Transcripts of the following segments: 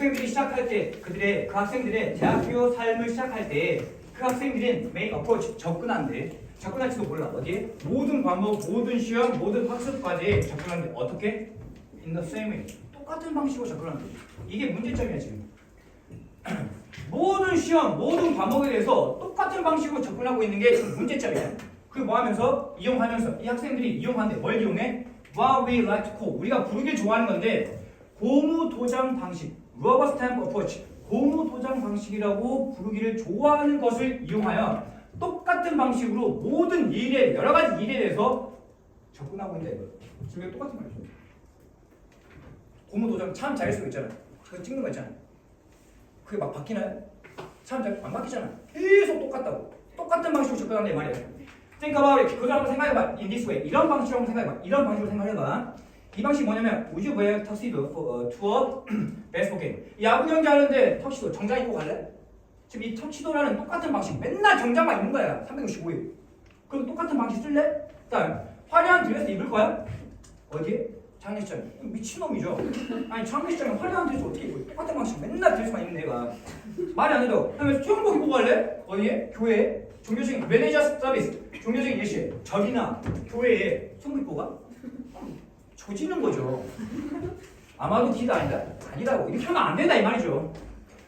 학생들이 시작할 때 그들의 그 학생들의 대학교 삶을 시작할 때 그 학생들은 main approach 접근한대 접근할지도 몰라. 어디에? 모든 과목 모든 시험 모든 학습 과제에 접근하는데 어떻게? In the same 똑같은 방식으로 접근하는 이게 문제점이야 지금. 모든 시험 모든 과목에 대해서 똑같은 방식으로 접근하고 있는 게 지금 문제점이야. 그게 뭐 하면서? 이용하면서. 이 학생들이 이용하는데 뭘 이용해? What we like to call. 우리가 부르길 좋아하는 건데 고무 도장 방식 rubber stamp approach 고무 도장 방식이라고 부르기를 좋아하는 것을 이용하여 똑같은 방식으로 모든 일에 여러 가지 일에 대해서 접근하고 있다 이거 지금 이거 똑같은 말이죠 고무 도장 참잘 쓰고 있잖아 그거 찍는 거 있잖아 그게 막 바뀌나요? 참 잘 안 바뀌잖아 계속 똑같다고 똑같은 방식으로 접근한다 이 말이야 Think about it. 그걸 한번 생각해봐. In this way. 이런 방식으로 한번 생각해봐. 이런 방식으로 생각해봐. 이 방식이 뭐냐면 Would you wear tuxedo for, uh, to a baseball game? 야구 경기 하는데 턱시도 정장 입고 갈래? 지금 이 턱시도라는 똑같은 방식 맨날 정장만 입는 거야 365일 그럼 똑같은 방식 쓸래? 그다음 화려한 드레스 입을 거야? 어디에? 장례식장에 미친놈이죠 아니 장례식장에 화려한 드레스 어떻게 입고 똑같은 방식 맨날 드레스만 입는 애가 말이 안 돼도 그다음에 수영복 입고 갈래? 어디에? 교회에? 종교적인 매니저 서비스 종교적인 예시에 절이나 교회에 수영복 입고 가? 조지는 거죠. 아마도 기도 아니다? 아니라고. 이렇게 하면 안 된다 이 말이죠.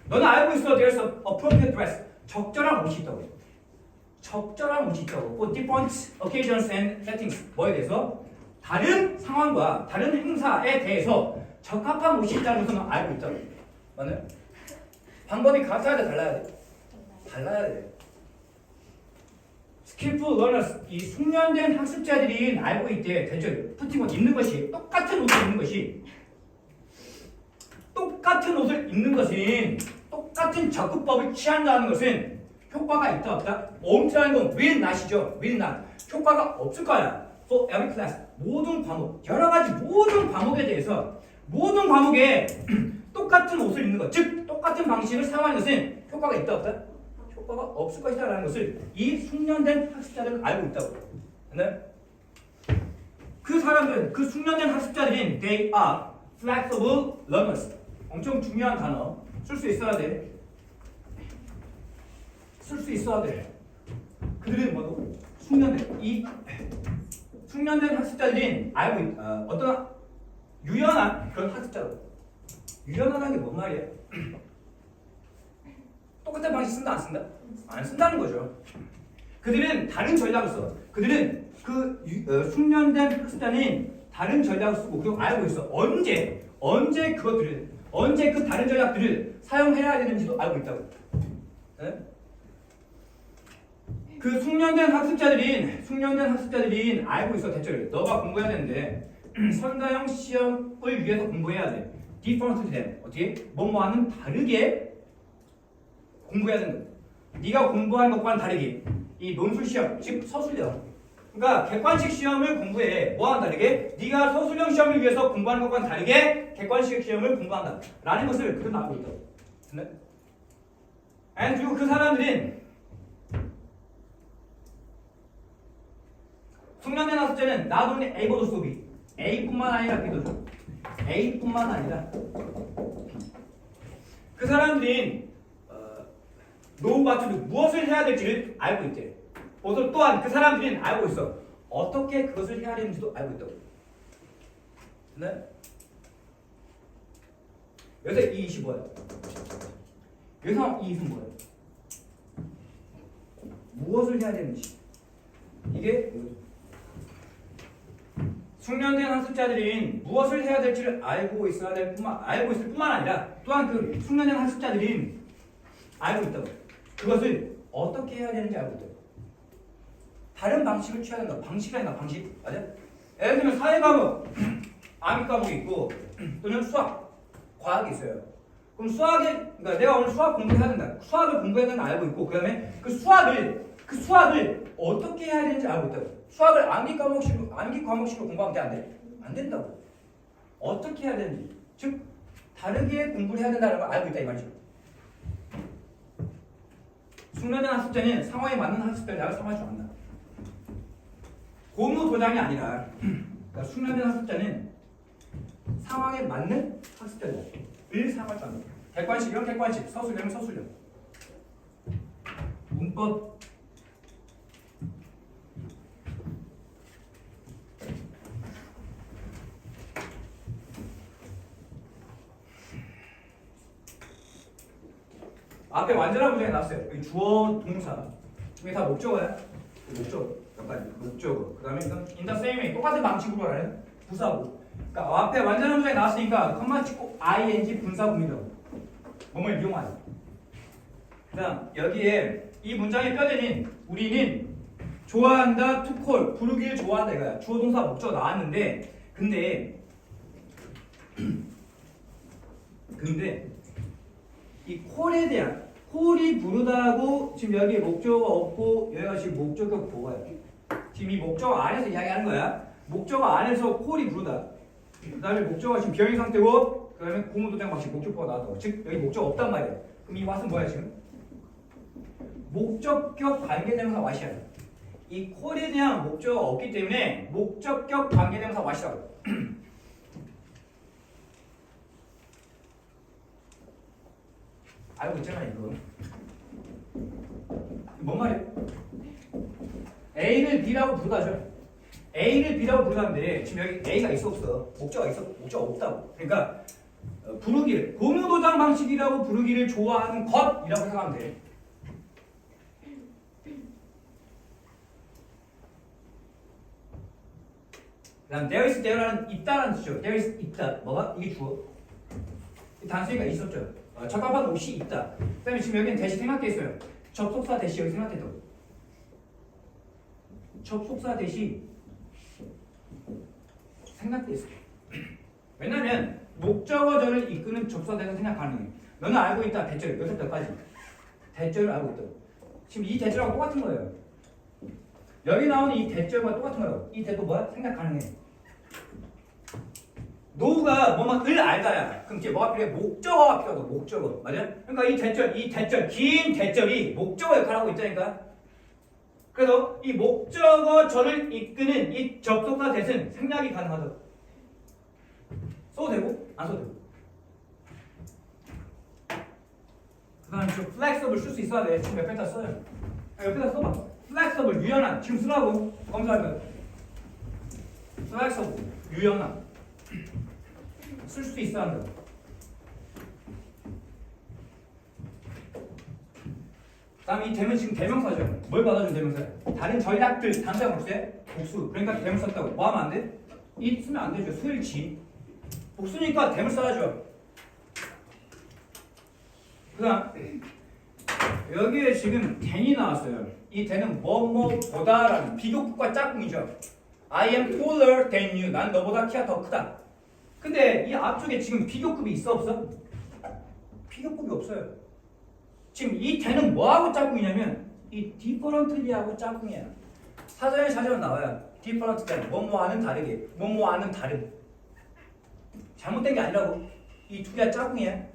너는 알고 있어. There's a appropriate dress. 적절한 옷이 있다고 적절한 옷이 있다고. For different occasions and settings. 뭐에 대해서? 다른 상황과 다른 행사에 대해서 적합한 옷이 있다는 것은 알고 있다고. 맞나요? 방법이 각자에 달라야 돼. 달라야 돼 skillful learners 이 숙련된 학습자들이 알고 있대 대절 푸팅옷 입는 것이 똑같은 옷을 입는 것이 똑같은 옷을 입는 것은 똑같은 접근법을 취한다는 것은 효과가 있다 없다? 엄청난 건 will not이죠. will not. 효과가 없을 거야. For every class. 모든 과목, 여러 가지 모든 과목에 대해서 모든 과목에 똑같은 옷을 입는 것, 즉 똑같은 방식을 사용하는 것은 효과가 있다 없다? 효과가 없을 것이다 라는 것을 이 숙련된 학습자들은 알고 있다고. 네? 그 사람들은 그 숙련된 학습자들인 they are flexible learners. 엄청 중요한 단어. 쓸 수 있어야 돼. 쓸 수 있어야 돼. 그들은 뭐도 숙련된 이 숙련된 학습자들인 알고 있, 어, 어떤 유연한 그런 학습자로. 유연하다는 게 뭔 말이야? 똑같은 방식 쓴다 안 쓴다? 안 쓴다는 거죠. 그들은 다른 전략을 써. 그들은 그 유- 어, 숙련된 학습자는 다른 전략을 쓰고 그리고 알고 있어. 언제 언제 그것들을 언제 그 다른 전략들을 사용해야 되는지도 알고 있다고. 네? 그 숙련된 학습자들인 숙련된 학습자들인 알고 있어 대체로 너가 공부해야 되는데 선가형 시험을 위해서 공부해야 돼. different them 어떻게 뭐뭐와는 다르게 공부해야 되는 거야. 네가 공부하는 것과는 다르게 이 논술 시험 즉 서술형 그러니까 객관식 시험을 공부해. 뭐와는 다르게? 네가 서술형 시험을 위해서 공부하는 것과는 다르게 객관식 시험을 공부한다. 라는 것을 그들은 알고 있다고 네? 그리고 그 사람들은 학습자는 not only able to study A뿐만 아니라 B도 A뿐만 아니라. 그 사람들은 어, to do 무엇을 해야 될지를 알고 있대. 또- 또한 그 사람들은 알고 있어 어떻게 그것을 해야 되는지도 알고 있다고. 네? 여기서 이 이시 뭐야? 여기서 이 이시 뭐야? 무엇을 해야 되는지 이게 이거죠. 숙련된 학습자들은 무엇을 해야 될지를 알고 있어야 될 뿐만 알고 있을 뿐만 아니라 또한 그 숙련된 학습자들은 알고 있다고 그것을 어떻게 해야 되는지 알고 있다고 다른 방식을 취해야 된다 방식이 아니라 방식. 맞아? 예를 들면 사회 과목. 암기 과목이 있고 또는 수학. 과학이 있어요. 그럼 수학에 그러니까 내가 오늘 수학 공부해야 된다. 수학을 공부해야 된다 알고 있고 그 다음에 그 수학을 그 수학을 어떻게 해야 되는지 알고 있다고. 수학을 암기 과목식으로 암기 과목식으로 공부하면 돼안 돼? 안 된다고. 어떻게 해야 되는지. 즉 다르게 공부를 해야 된다는 걸 알고 있다 이 말이죠 숙련된 학습자는 상황에 맞는 학습자를 줄 안다. 고무 도장이 아니라 그러니까 숙련된 학습자는 상황에 맞는 학습자를 사용할 줄 안다. 객관식 이런 객관식 서술형 서술형 문법 앞에 완전한 문장이 나왔어요. 주어, 동사. 이게 다 목적어야. 목적어. 약간 목적어. 그 다음에 same way. 똑같은 방식으로 알아요. 부사고. 그러니까 앞에 완전한 문장이 나왔으니까 컴마 찍고 ing 분사구입니다. 몸을 이용하죠. 그다음 여기에 이 문장의 뼈대는 우리는 좋아한다 투콜 부르기를 좋아한다 이거야. 주어 동사 목적어 나왔는데 근데 근데 이 콜에 대한 콜이 부르다고 지금 여기 목적어 없고 여기가 지금 목적어 보고요. 지금 이 목적어 안에서 이야기하는 거야. 목적어 안에서 콜이 부르다. 그 다음에 목적어가 지금 비형의 상태고 그 다음에 고무도장 방식 목적어가 나왔다고. 즉 여기 목적 없단 말이야. 그럼 이 왓은 뭐야 지금? 목적격 관계대명사 왓이야. 이 콜에 대한 목적어가 없기 때문에 목적격 관계대명사 왓이라고. 알고 있잖아 이거. 뭔 말이야? A를 B라고 부르다죠. A를 B라고 부르다는데 지금 여기 A가 있어 없어? 목적어가 있어? 목적어 없다고. 그러니까 어, 부르기를 고무도장 방식이라고 부르기를 좋아하는 것이라고 생각하면 돼. 그다음 there is there라는 있다라는 뜻이죠. there is 있다. 뭐가? 이게 주어. 이 단수가 있었죠. 어, 적합한 옷이 있다. 그 다음에 지금 여기는 대시 생략돼 있어요. 접속사 대시 여기 생략됐다고. 접속사 대시 생략돼 있어. 왜냐면 목적어절을 이끄는 접속사 대시 생략 가능해. 너는 알고 있다. 대절 여섯 대까지. 대절을 알고 있다. 지금 이 대절하고 똑같은 거예요. 여기 나오는 이 대절과 똑같은 거라고. 이 대도 뭐야? 생략 가능해. 노우가 뭐만 을 알다야. 그럼 이제 뭐가 필요해? 목적어가 필요하다. 목적어. 맞아? 그러니까 이 대절, 이 대절, 긴 대절이 목적어 역할을 하고 있다니까. 그래서 이 목적어절을 이끄는 이 접속사 대신 생략이 가능하다. 써도 되고 안 써도 되고. 그다음에 저 flexible 쓸수 있어야 돼. 지금 옆에다 써요. 아, 옆에다 써봐. flexible 유연한 지금 쓰라고 검사하면 flexible 유연한 쓸수 있어야 한다. 다음 이 대면 지금 대명사죠. 뭘 받아준 대명사? 다른 전략들 당장 복수해 복수. 그러니까 대명 썼다고. 뭐 하면 안 돼? 이 쓰면 안 되죠. 수일치. 복수니까 대물 써야죠. 그다음 여기에 지금 den이 나왔어요. 이 den은 뭐뭐보다라는 비교급과 짝꿍이죠. I am taller than you. 난 너보다 키가 더 크다. 근데 이 앞쪽에 지금 비교급이 있어 없어? 비교급이 없어요. 지금 이 대는 뭐하고 짝꿍이냐면 이 differently하고 짝꿍이야. 사전에 찾으면 나와요. 때는 뭐뭐와는 다르게, 뭐뭐와는 다름. 잘못된 게 아니라고. 이 두 개가 짝꿍이야.